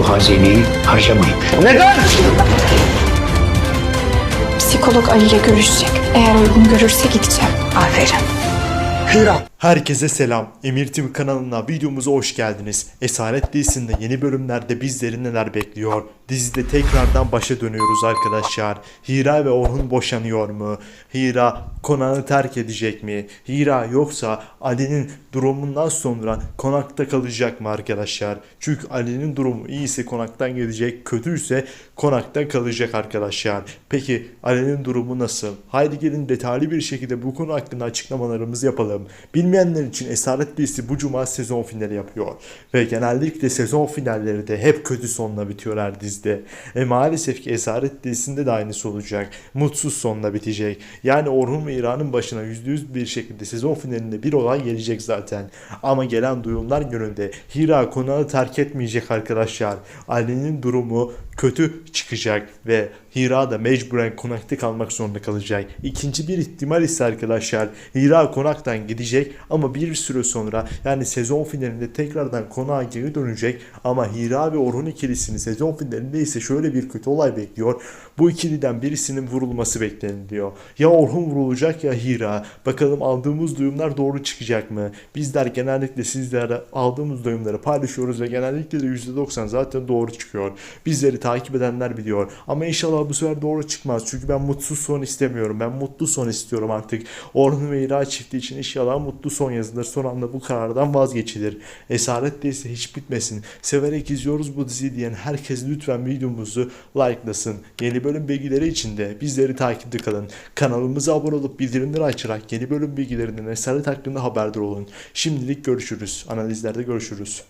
bu hazineyi harcamayın. Psikolog Ali ile görüşecek. Eğer uygun görürse gideceğim. Aferin. Herkese selam. Emir TV kanalına videomuza hoş geldiniz. Esaret dizisinde yeni bölümlerde bizleri neler bekliyor? Dizide tekrardan başa dönüyoruz arkadaşlar. Hira ve Orhun boşanıyor mu? Hira konağı terk edecek mi? Hira yoksa Ali'nin durumundan sonra konakta kalacak mı arkadaşlar? Çünkü Ali'nin durumu iyiyse konaktan gidecek, kötüyse konakta kalacak arkadaşlar. Peki Ali'nin durumu nasıl? Haydi gelin detaylı bir şekilde bu konu hakkında açıklamalarımızı yapalım. Bilmeyenler için Esaret dizisi bu cuma sezon finali yapıyor. Ve genellikle sezon finalleri de hep kötü sonla bitiyor her dizide. E maalesef ki Esaret dizisinde de aynısı olacak. Mutsuz sonla bitecek. Yani Orhun ve İran'ın başına %100 bir şekilde sezon finalinde bir olay gelecek zaten. Ama gelen duyumlar yönünde Hira konağı terk etmeyecek arkadaşlar. Ali'nin durumu kötü çıkacak ve Hira da mecburen konakta kalmak zorunda kalacak. İkinci bir ihtimal ise arkadaşlar Hira konaktan gidecek ama bir süre sonra yani sezon finalinde tekrardan konağa geri dönecek ama Hira ve Orhun ikilisini sezon finalinde ise şöyle bir kötü olay bekliyor. Bu ikiliden birisinin vurulması bekleniliyor. Ya Orhun vurulacak ya Hira. Bakalım aldığımız duyumlar doğru çıkacak mı? Bizler genellikle sizlere aldığımız duyumları paylaşıyoruz ve genellikle de %90 zaten doğru çıkıyor. Bizleri takip edenler biliyor. Ama inşallah bu sefer doğru çıkmaz. Çünkü ben mutsuz son istemiyorum. Ben mutlu son istiyorum artık. Orhun ve Hira çifti için inşallah mutlu son yazılır. Son anda bu karardan vazgeçilir. Esaret değilse hiç bitmesin. Severek izliyoruz bu diziyi diyen herkes lütfen videomuzu likelasın. Yeni bölüm bilgileri için de bizleri takipte kalın. Kanalımıza abone olup bildirimleri açarak yeni bölüm bilgilerinden Esaret hakkında haberdar olun. Şimdilik görüşürüz. Analizlerde görüşürüz.